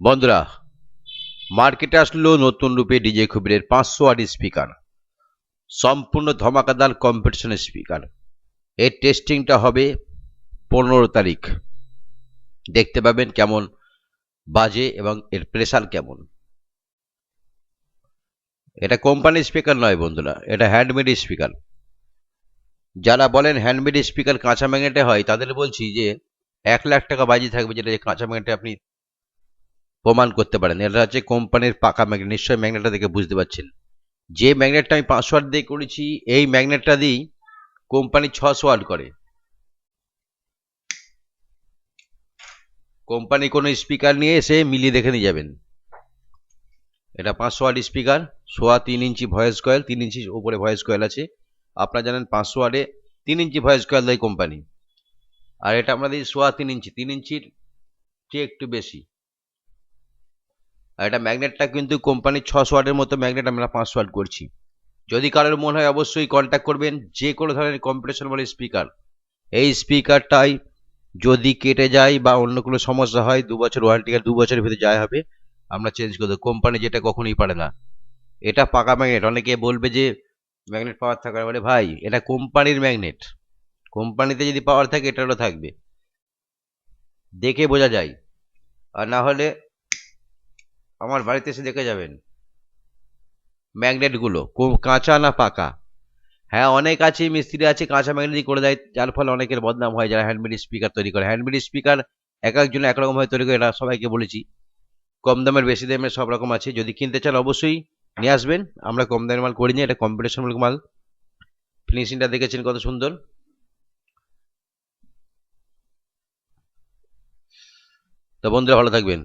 বন্ধুরা, মার্কেটে আসলো নতুন রূপে ডিজে খুবিরের পাঁচশো ওয়াট স্পিকার, সম্পূর্ণ ধমাকাদার কম্পিটিশনের স্পিকার। এর টেস্টিংটা হবে পনেরো তারিখ। দেখতে পাবেন কেমন বাজে এবং এর প্রেসার কেমন। এটা কোম্পানি স্পিকার নয় বন্ধুরা, এটা হ্যান্ডমেড স্পিকার যারা বলেন হ্যান্ডমেড স্পিকার কাঁচা ম্যাগনেটে হয়, তাদের বলছি যে এক লাখ টাকা বাজি থাকবে যেটা কাঁচা ম্যাগনেটে আপনি প্রমাণ করতে পারেন। এটা হচ্ছে কোম্পানির পাকা ম্যাগনেট নিশ্চয়ই ম্যাগনেটটা দেখে বুঝতে পারছেন। যে ম্যাগনেটটা আমি পাঁচশো ওয়াট দিয়ে করেছি, এই ম্যাগনেটটা দিয়েই কোম্পানি ছশো ওয়াট করে। কোম্পানি কোনো স্পিকার নিয়ে এসে মিলিয়ে দেখে নিয়ে যাবেন। এটা পাঁচশো ওয়াট স্পিকার সোয়া তিন ইঞ্চি ভয়েস কয়েল তিন ইঞ্চি উপরে ভয়েস কয়েল আছে। আপনারা জানেন পাঁচশো ওয়াটে তিন ইঞ্চি ভয়েস কয়েল দেয় কোম্পানি। আর এটা আমরা দিই সোয়া তিন ইঞ্চি, তিন ইঞ্চির চেয়ে একটু বেশি। আর এটা ম্যাগনেটটা কিন্তু কোম্পানির ছশো ওয়াটের মতো ম্যাগনেট আমরা পাঁচশো ওয়াট করছি। যদি কারোর মনে হয় অবশ্যই কন্ট্যাক্ট করবেন, যে কোনো ধরনের কম্পিটিশন বলে স্পিকার এই স্পিকারটাই যদি কেটে যায় বা অন্য কোনো সমস্যা হয়, দু বছর ওয়ারেন্টি দু বছরের ভিতরে যায় হবে, আমরা চেঞ্জ করে দেবো। কোম্পানি যেটা কখনোই পারে না। এটা পাকা ম্যাগনেট। অনেকে বলবে যে ম্যাগনেট পাওয়ার থাকার বলে, ভাই, এটা কোম্পানির ম্যাগনেট। কোম্পানিতে যদি পাওয়ার থাকে এটারও থাকবে। দেখে বোঝা যায়। আর না হলে আমার বাড়িতে এসে দেখে যাবেন। ম্যাগনেটগুলো কাঁচা না পাকা? হ্যাঁ অনেক আছে মিস্ত্রি আছে, কাঁচা ম্যাগনেটই করে দেয়, যার ফলে অনেকের বদনাম হয় যারা হ্যান্ডমেড স্পিকার তৈরি করে। হ্যান্ডমেড স্পিকার এক একজন একরকম হয় তৈরি করে, এটা সবাইকে বলেছি। কম দামের, বেশি দামের সব রকম আছে। যদি কিনতে চান অবশ্যই নিয়ে আসবেন। আমরা কম দামের মাল করিনি এটা কম্পিটিশনমূলক মাল। ফিনিশিংটা দেখেছেন কত সুন্দর। তো বন্ধুরা, ভালো থাকবেন।